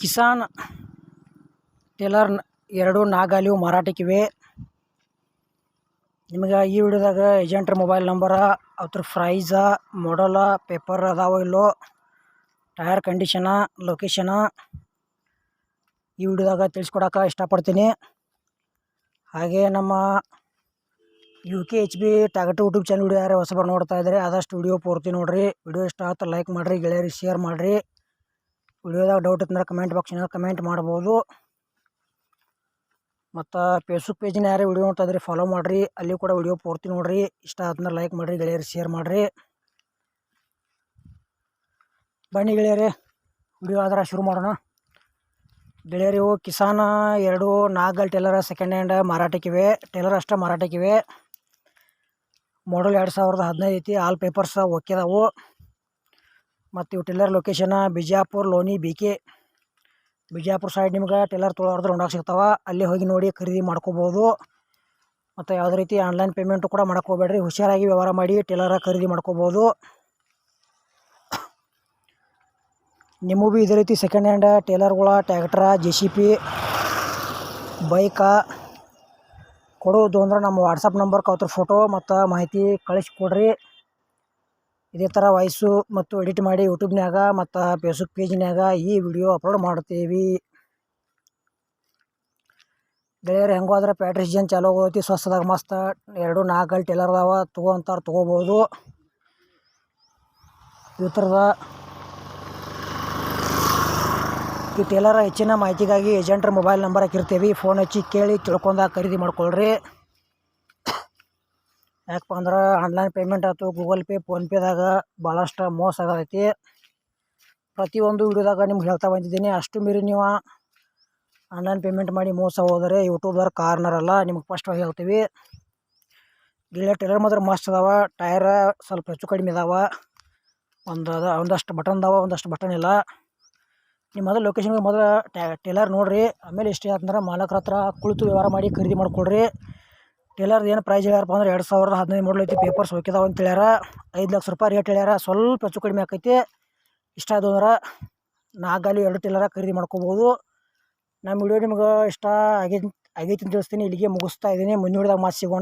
Kisan Taylor ಎರಡು ನಾಗಾಲಿವು ಮಾರಾಟಕ್ಕಿವೆ. ನಿಮಗೆ ಈ ವಿಡಿಯೋದಾಗ ಏಜೆಂಟ್ರ ಮೊಬೈಲ್ ನಂಬರ ಅದ್ರ ಪ್ರೈಸ, ಮಾಡಲ, ಪೇಪರ್ ಅದಾವ ಇಲ್ಲೋ ಟಯರ್ ಕಂಡೀಷನ, ಲೊಕೇಶನ ಈ ವಿಡಿಯೋದಾಗ ತಿಳಿಸ್ಕೊಡೋಕೆ ಇಷ್ಟಪಡ್ತೀನಿ. ಹಾಗೆ ನಮ್ಮ ಯು ಕೆ ಎಚ್ ಬಿ ಟಾಗಟು ಯೂಟ್ಯೂಬ್ ಚಾನಲ್ ವಿಡಿಯೋ ಯಾರು ಹೊಸಬರು ನೋಡ್ತಾ ಇದ್ದಾರೆ ಆದಷ್ಟು ವಿಡಿಯೋ ಪೂರ್ತಿ ನೋಡಿರಿ. ವಿಡಿಯೋ ಇಷ್ಟ ಆಯ್ತು ಲೈಕ್ ಮಾಡಿರಿ, ಗೆಳೆಯರಿಗೆ ಶೇರ್ ಮಾಡಿರಿ. ವಿಡಿಯೋದಾಗ ಡೌಟ್ ಇತ್ತಂದ್ರೆ ಕಮೆಂಟ್ ಬಾಕ್ಸ್ನಾಗ ಕಮೆಂಟ್ ಮಾಡ್ಬೋದು. ಮತ್ತು ಫೇಸ್ಬುಕ್ ಪೇಜಿನ ಯಾರೇ ವಿಡಿಯೋ ನೋಡ್ತಾ ಇದ್ರಿ ಫಾಲೋ ಮಾಡಿರಿ. ಅಲ್ಲಿ ಕೂಡ ವಿಡಿಯೋ ಪೂರ್ತಿ ನೋಡಿರಿ. ಇಷ್ಟ ಆದ್ರೆ ಲೈಕ್ ಮಾಡಿರಿ, ಗೆಳೆಯರು ಶೇರ್ ಮಾಡಿರಿ. ಬನ್ನಿ ಗೆಳೆಯರೇ ವಿಡಿಯೋ ಆದ್ರೆ ಶುರು ಮಾಡೋಣ. ಗೆಳೆಯರಿವು, ಕಿಸಾನ ಎರಡು ನಾಲ್ಕು ಟೇಲರ್ ಸೆಕೆಂಡ್ ಹ್ಯಾಂಡ್ ಮಾರಾಟಕ್ಕಿವೆ ಟೇಲರ್ ಅಷ್ಟೇ ಮಾರಾಟಕ್ಕಿವೆ ಮಾಡಲ್ ಎರಡು ಸಾವಿರದ ಹದಿನೈದು ಐತಿ ಆಲ್ ಪೇಪರ್ಸ್ ಒಕ್ಕಿದಾವು ಮತ್ತು ಇವು trailer location Bijapur, Loni, B K. Bijapur side ನಿಮ್ಗೆ ಟೇಲರ್ ತೊಗೊಳೋದ್ರೆ ಉಂಡಾಗ ಸಿಗ್ತಾವೆ. ಅಲ್ಲಿ ಹೋಗಿ ನೋಡಿ ಖರೀದಿ ಮಾಡ್ಕೋಬೋದು. ಮತ್ತು ಯಾವುದೇ ರೀತಿ ಆನ್ಲೈನ್ ಪೇಮೆಂಟು ಕೂಡ ಮಾಡ್ಕೋಬೇಡ್ರಿ ಹುಷಾರಾಗಿ ವ್ಯವಹಾರ ಮಾಡಿ ಟೆಲ್ಲರ ಖರೀದಿ ಮಾಡ್ಕೋಬೋದು. ನಿಮಗೂ ಭೀ ಇದೇ ರೀತಿ second hand ಟೇಲರ್ಗಳ tractor J C B bike. ಕೊಡೋದು ಅಂದ್ರೆ ನಮ್ಮ ವಾಟ್ಸಪ್ ನಂಬರ್ ಅವ್ರ ಫೋಟೋ ಮತ್ತು ಮಾಹಿತಿ ಕಳಿಸಿ ಕೊಡ್ರಿ. ಇದೇ ಥರ ವಾಯ್ಸು ಮತ್ತು ಎಡಿಟ್ ಮಾಡಿ ಯೂಟ್ಯೂಬ್ನಾಗ ಮತ್ತು ಫೇಸ್ಬುಕ್ ಪೇಜ್ನಾಗ ಈ ವಿಡಿಯೋ ಅಪ್ಲೋಡ್ ಮಾಡ್ತೀವಿ. ಗೆಳೆಯರು ಹೆಂಗೋ ಆದ್ರೆ ಪ್ಯಾಟ್ರಿ ಜನ್ ಚಾಲು ಹೋಗೈತಿ ಸ್ವಸ್ಥದಾಗ ಮಸ್ತ್. ಎರಡು ನಾಲ್ಕು ಗಂಟೆ ಅದಾವ. ತೊಗೋ ಅಂತಾರೆ ತೊಗೋಬೋದು. ಈ ಥರದ ಈ ಟೇಲರ ಹೆಚ್ಚಿನ ಮಾಹಿತಿಗಾಗಿ ಏಜೆಂಟ್ರ ಮೊಬೈಲ್ ನಂಬರ್ ಹಾಕಿರ್ತೀವಿ. ಫೋನ್ ಹಚ್ಚಿ ಕೇಳಿ ತಿಳ್ಕೊಂಡಾಗ ಖರೀದಿ ಮಾಡ್ಕೊಳ್ರಿ. ಯಾಕಪ್ಪ ಅಂದ್ರೆ ಆನ್ಲೈನ್ ಪೇಮೆಂಟ್ ಆಯ್ತು ಗೂಗಲ್ ಪೇ ಫೋನ್ಪೇದಾಗ ಭಾಳಷ್ಟು ಮೋಸ ಆಗತೈತಿ. ಪ್ರತಿಯೊಂದು ವಿಡಿಯೋದಾಗ ನಿಮ್ಗೆ ಹೇಳ್ತಾ ಬಂದಿದ್ದೀನಿ, ಅಷ್ಟು ಮೀರಿ ನೀವು ಆನ್ಲೈನ್ ಪೇಮೆಂಟ್ ಮಾಡಿ ಮೋಸ ಹೋದರೆ ಕಾರ್ನರ್ ಅಲ್ಲ, ನಿಮ್ಗೆ ಫಸ್ಟಾಗಿ ಹೇಳ್ತೀವಿ. ಗಿಳಿಯ ಟೈಲರ್ ಮಾತ್ರ ಮಸ್ತ್ ಅದಾವ ಟೈರ ಸ್ವಲ್ಪ ಹೆಚ್ಚು ಕಡಿಮೆ ಇದಾವೆ ಒಂದು ಅದ, ಒಂದಷ್ಟು ಬಟನ್ ಅದಾವ, ಒಂದಷ್ಟು ಬಟನ್ ಇಲ್ಲ. ನಿಮ್ಮ ಮೊದಲು ಲೊಕೇಶನ್ಗೆ ಮೊದಲು ಟೈಲರ್ ನೋಡಿರಿ, ಆಮೇಲೆ ಇಷ್ಟ ಅಂತಂದ್ರೆ ಮಾಲಕ್ರ ಹತ್ರ ಕುಳಿತು ವ್ಯವಹಾರ ಮಾಡಿ ಖರೀದಿ ಮಾಡ್ಕೊಳ್ರಿ ಟೇಲರ್ದು ಏನು ಪ್ರೈಸ್ ಹೇಳ್ಯಾರಪ್ಪ ಅಂದ್ರೆ ಎರಡು ಸಾವಿರದ ಹದಿನೈದು ಮಾಡಲ್ ಐತಿ ಪೇಪರ್ಸ್ ಹೋಗಿದಾವ ಅಂತ ಹೇಳ್ಯಾರ. ಐದು ಲಕ್ಷ ರೂಪಾಯಿ ರೇಟ್ ಹೇಳ್ಯಾರ. ಸ್ವಲ್ಪ ಹೆಚ್ಚು ಕಡಿಮೆ ಆಕೈತಿ. ಇಷ್ಟ ಆದವು ಅಂದ್ರೆ ನಾಗಾಲಿ ಎರಡು ಟೇಲರ ಖರೀದಿ ಮಾಡ್ಕೋಬೋದು. ನಮ್ಮ ವಿಡಿಯೋ ನಿಮ್ಗೆ ಇಷ್ಟ ಆಗೈತಿ ಆಗೈತಿ ಅಂತ ತಿಳಿಸ್ತೀನಿ. ಇಲ್ಲಿಗೆ ಮುಗಿಸ್ತಾ ಇದ್ದೀನಿ. ಮುಂದಿನ ಹಿಡಿದಾಗ ಮಾತು ಸಿಗೋಣ.